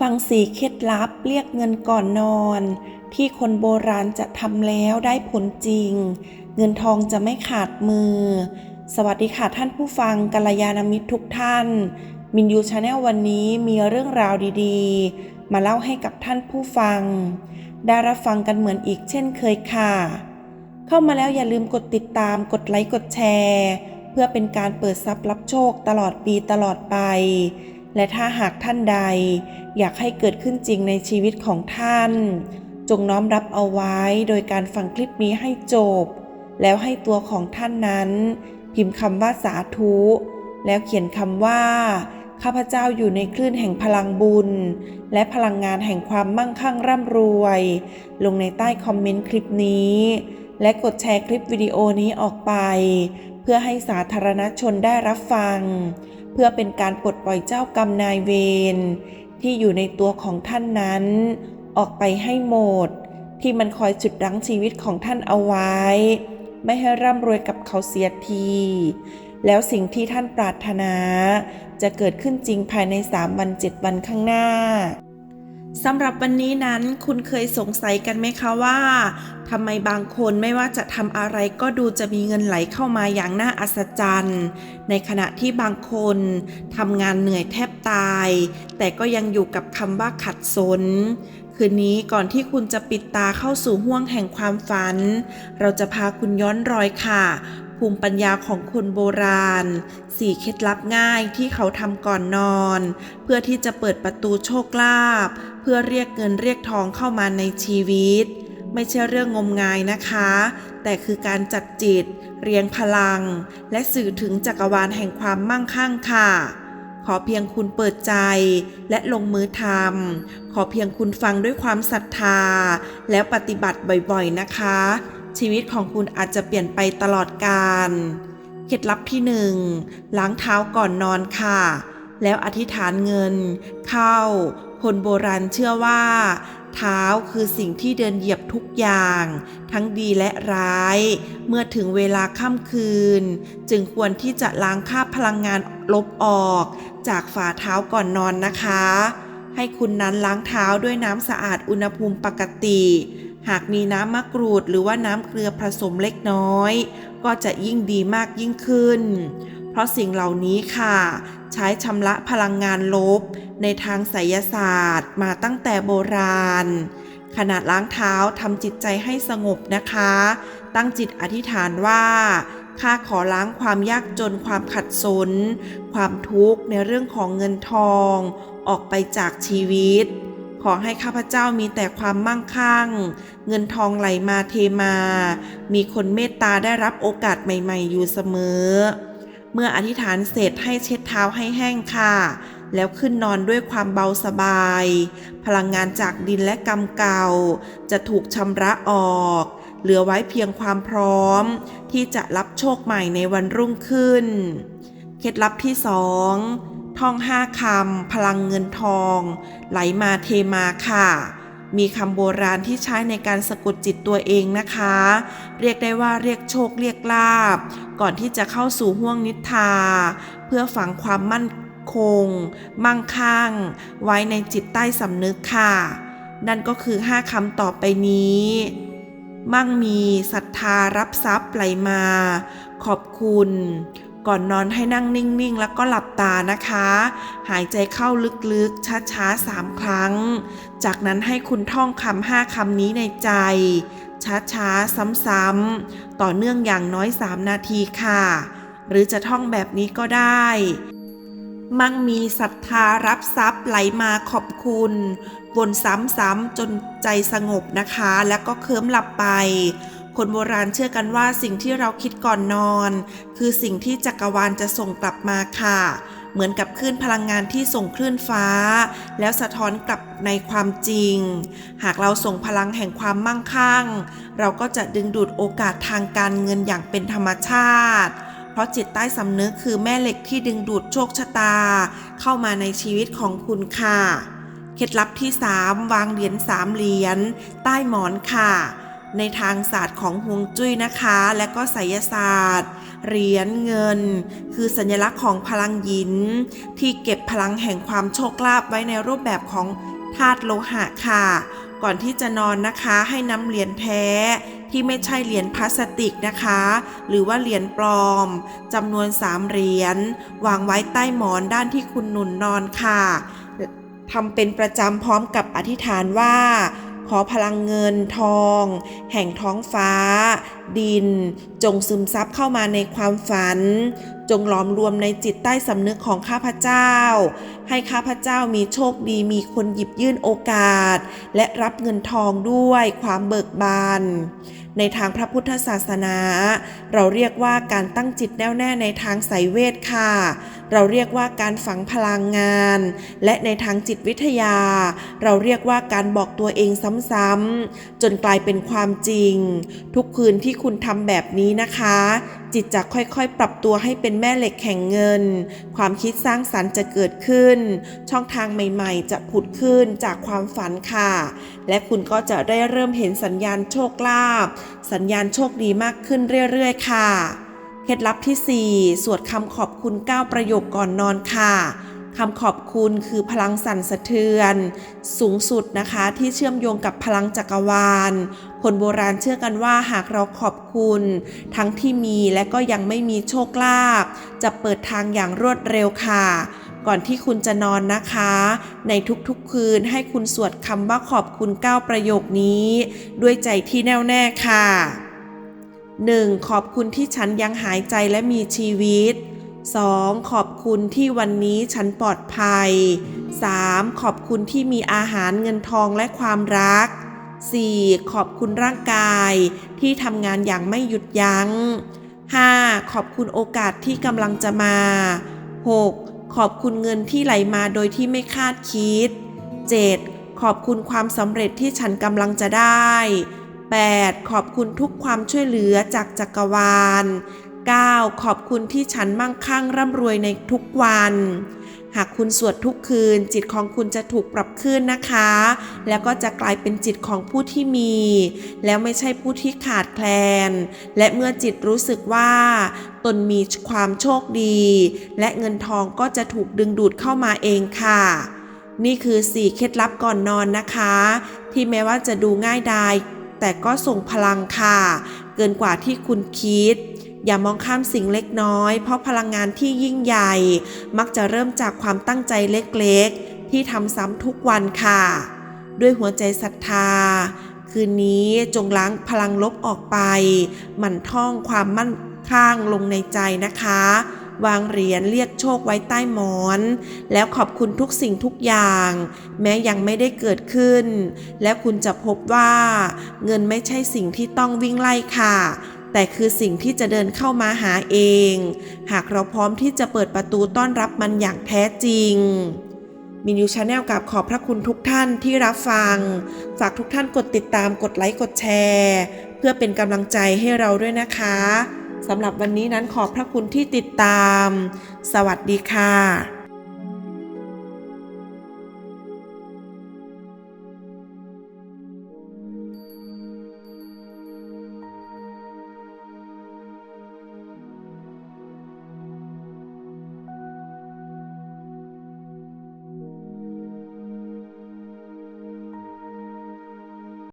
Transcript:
ฟังสีเคล็ดลับเรียกเงินก่อนนอน ที่คนโบราณจะทำแล้วได้ผลจริง เงินทองจะไม่ขาดมือ สวัสดีค่ะท่านผู้ฟังกัลยาณมิตรทุกท่าน มินยูชาแนลวันนี้มีเรื่องราวดีๆ มาเล่าให้กับท่านผู้ฟัง ได้รับฟังกันเหมือนอีกเช่นเคยค่ะ เข้ามาแล้วอย่าลืมกดติดตามกดไลค์กดแชร์ เพื่อเป็นการเปิดทรัพย์รับโชคตลอดปีตลอดไป และถ้าหากท่านใด อยากให้เกิดขึ้นจริงในชีวิตของท่าน จงน้อมรับเอาไว้โดยการฟังคลิปนี้ให้จบ แล้วให้ตัวของท่านนั้น พิมพ์คำว่าสาธุ แล้วเขียนคำว่า ข้าพเจ้าอยู่ในคลื่นแห่งพลังบุญ และพลังงานแห่งความมั่งคั่งร่ำรวย ลงในใต้คอมเมนต์คลิปนี้ และกดแชร์คลิปวิดีโอนี้ออกไป เพื่อให้สาธารณชนได้รับฟัง เพื่อเป็นการปลดปล่อยเจ้ากรรมนายเวรที่อยู่ในตัวของท่านนั้น ออกไปให้หมด ที่มันคอยจุดรั้งชีวิตของท่านเอาไว้ ไม่ให้ร่ำรวยกับเขาเสียที แล้วสิ่งที่ท่านปรารถนา จะเกิดขึ้นจริงภายใน3วัน7วันข้างหน้า สำหรับวันนี้นั้นคุณเคยสงสัยกันไหมคะว่าทำไมบางคนไม่ว่าจะทำอะไรก็ดูจะมีเงินไหลเข้ามาอย่างน่าอัศจรรย์ ในขณะที่บางคนทำงานเหนื่อยแทบตาย แต่ก็ยังอยู่กับคำว่าขัดสน คืนนี้ก่อนที่คุณจะปิดตาเข้าสู่ห้วงแห่งความฝัน เราจะพาคุณย้อนรอยค่ะ ภูมิปัญญาของคนโบราณสี่เคล็ดลับง่ายที่เขาทำก่อนนอน เพื่อที่จะเปิดประตูโชคลาภ พื่อเรียกเงินเรียกทองเข้ามาในชีวิต ไม่ใช่เรื่องงมงายนะคะ แต่คือการจัดจิต เรียงพลัง และสื่อถึงจักรวาลแห่งความมั่งคั่งค่ะ ขอเพียงคุณเปิดใจและลงมือทำขอเพียงคุณฟังด้วยความศรัทธา แล้วปฏิบัติบ่อยๆนะคะ ชีวิตของคุณอาจจะเปลี่ยนไปตลอดกาลเคล็ดลับที่หนึ่งล้างเท้าก่อนนอนค่ะ แล้วอธิษฐานเงิน เข้า คนโบราณเชื่อว่า เท้าคือสิ่งที่เดินเหยียบทุกอย่าง ทั้งดีและร้าย เมื่อถึงเวลาค่ำคืน จึงควรที่จะล้างคราบพลังงานลบออก จากฝ่าเท้าก่อนนอนนะคะ ให้คุณนั้นล้างเท้าด้วยน้ำสะอาดอุณหภูมิปกติ หากมีน้ำมะกรูดหรือว่าน้ำเกลือผสมเล็กน้อย ก็จะยิ่งดีมากยิ่งขึ้น ราะสิ่งเหล่านี้ค่ะ ใช้ชำระพลังงานลบ ในทางไสยศาสตร์มาตั้งแต่โบราณขณะล้างเท้าทำจิตใจให้สงบนะคะ ตั้งจิตอธิษฐานว่าข้าขอล้างความยากจนความขัดสน ความทุกข์ในเรื่องของเงินทอง ออกไปจากชีวิต ขอให้ข้าพเจ้ามีแต่ความมั่งคั่ง เงินทองไหลมาเทมา มีคนเมตตาได้รับโอกาสใหม่ ๆ อยู่เสมอ เมื่ออธิษฐานเสร็จให้เช็ดเท้าให้แห้งค่ะ แล้วขึ้นนอนด้วยความเบาสบาย พลังงานจากดินและกรรมเก่า จะถูกชำระออก เหลือไว้เพียงความพร้อม ที่จะรับโชคใหม่ในวันรุ่งขึ้น เคล็ดลับที่สองท่องห้าคำพลังเงินทอง ไหลมาเทมาค่ะ มีคำโบราณที่ใช้ในการสะกดจิตตัวเองนะคะ เรียกได้ว่าเรียกโชคเรียกลาบ ก่อนที่จะเข้าสู่ห้วงนิทราเพื่อฝังความมั่นคง มั่งคั่ง ไว้ในจิตใต้สำนึกค่ะ นั่นก็คือห้าคำต่อไปนี้ มั่งมีศรัทธารับทรัพย์ไหลมา ขอบคุณ ก่อนนอนให้นั่งนิ่งๆ แล้วก็หลับตานะคะ หายใจเข้าลึกๆ ช้าๆสามครั้ง จากนั้นให้คุณท่องคำห้าคำนี้ในใจ ช้าๆ ซ้ำๆ ต่อเนื่องอย่างน้อย 3 นาทีค่ะ หรือจะท่องแบบนี้ก็ได้ มั่งมีศรัทธารับทรัพย์ไหลมาขอบคุณวนซ้ำๆจนใจสงบนะคะ แล้วก็เคลิ้มหลับไป คนโบราณเชื่อกันว่าสิ่งที่เราคิดก่อนนอน คือสิ่งที่จักรวาลจะส่งกลับมาค่ะ เหมือนกับคลื่นพลังงานที่ส่งคลื่นฟ้า แล้วสะท้อนกลับในความจริง หากเราส่งพลังแห่งความมั่งคั่ง เราก็จะดึงดูดโอกาสทางการเงินอย่างเป็นธรรมชาติเพราะจิตใต้สำนึกคือแม่เหล็กที่ดึงดูดโชคชะตา เข้ามาในชีวิตของคุณค่ะ เคล็ดลับที่ 3 วางเหรียญ3เหรียญใต้หมอนค่ะ ในทางศาสตร์ของฮวงจุ้ยนะคะ และก็ไสยศาสตร์ เหรียญเงิน คือสัญลักษณ์ของพลังหยิน ที่เก็บพลังแห่งความโชคลาภไว้ในรูปแบบของธาตุโลหะค่ะ ก่อนที่จะนอนนะคะให้นำเหรียญแท้ที่ไม่ใช่เหรียญพลาสติกนะคะ หรือว่าเหรียญปลอมจำนวน 3 เหรียญวางไว้ใต้หมอนด้านที่คุณหนุนนอนค่ะทำเป็นประจำพร้อมกับอธิษฐานว่า ขอพลังเงินทอง แห่งท้องฟ้า ดิน จงซึมซับเข้ามาในความฝัน จงหลอมรวมในจิตใต้สำนึกของข้าพเจ้า ให้ข้าพเจ้ามีโชคดีมีคนหยิบยื่นโอกาส และรับเงินทองด้วยความเบิกบาน ในทางพระพุทธศาสนา เราเรียกว่าการตั้งจิตแน่วแน่ในทางไสยเวทค่ะ เราเรียกว่าการฝังพลังงาน และในทางจิตวิทยา เราเรียกว่าการบอกตัวเองซ้ำๆจนกลายเป็นความจริง ทุกคืนที่คุณทำแบบนี้นะคะ จิตจะค่อยๆ ปรับตัวให้เป็นแม่เหล็กแห่งเงิน ความคิดสร้างสรรค์จะเกิดขึ้น ช่องทางใหม่ๆ จะผุดขึ้นจากความฝันค่ะ และคุณก็จะได้เริ่มเห็นสัญญาณโชคลาภสัญญาณโชคดีมากขึ้นเรื่อยๆ ค่ะ เคล็ดลับที่ 4 สวดคำขอบคุณ 9 ประโยคก่อนนอนค่ะคำขอบคุณคือพลังสั่นสะเทือน สูงสุดนะคะที่เชื่อมโยงกับพลังจักรวาล คนโบราณเชื่อกันว่าหากเราขอบคุณ ทั้งที่มีและก็ยังไม่มีโชคลาภจะเปิดทางอย่างรวดเร็วค่ะ ก่อนที่คุณจะนอนนะคะ ในทุกๆคืนให้คุณสวดคำว่าขอบคุณ 9 ประโยคนี้ ด้วยใจที่แน่วแน่ค่ะ 1. ขอบคุณที่ฉันยังหายใจและมีชีวิต 2. ขอบคุณที่วันนี้ฉันปลอดภัย 3. ขอบคุณที่มีอาหารเงินทองและความรัก 4. ขอบคุณร่างกาย ที่ทำงานอย่างไม่หยุดยัง้ง 5. ขอบคุณโอกาสที่กำลังจะมา 6. ขอบคุณเงินที่ไหลมาโดยที่ไม่คาดคิด 7. ขอบคุณความสำเร็จที่ฉันกำลังจะได้ 8. ขอบคุณทุกความช่วยเหลือจากจักรวาล 9. ขอบคุณที่ฉันมั่งคั่งร่ำรวยในทุกวัน หากคุณสวดทุกคืน จิตของคุณจะถูกปรับขึ้นนะคะ แล้วก็จะกลายเป็นจิตของผู้ที่มี แล้วไม่ใช่ผู้ที่ขาดแคลน และเมื่อจิตรู้สึกว่าตนมีความโชคดี และเงินทองก็จะถูกดึงดูดเข้ามาเองค่ะนี่คือ 4 เคล็ดลับก่อนนอนนะคะ ที่แม้ว่าจะดูง่ายดาย แต่ก็ส่งพลังค่ะ เกินกว่าที่คุณคิด อย่ามองข้ามสิ่งเล็กน้อย เพราะพลังงานที่ยิ่งใหญ่ มักจะเริ่มจากความตั้งใจเล็กๆ ที่ทำซ้ำทุกวันค่ะ ด้วยหัวใจศรัทธา คืนนี้จงล้างพลังลบออกไป หมั่นท่องความมั่นข้างลงในใจนะคะ วางเหรียญเรียกโชคไว้ใต้หมอน แล้วขอบคุณทุกสิ่งทุกอย่าง แม้ยังไม่ได้เกิดขึ้น แล้วคุณจะพบว่า เงินไม่ใช่สิ่งที่ต้องวิ่งไล่ค่ะ แต่คือสิ่งที่จะเดินเข้ามาหาเอง หากเราพร้อมที่จะเปิดประตูต้อนรับมันอย่างแท้จริงมินยูชาแนลกับขอบพระคุณทุกท่านที่รับฟัง ฝากทุกท่านกดติดตามกดไลค์กดแชร์ เพื่อเป็นกำลังใจให้เราด้วยนะคะสำหรับวันนี้นั้นขอบพระคุณที่ติดตาม สวัสดีค่ะ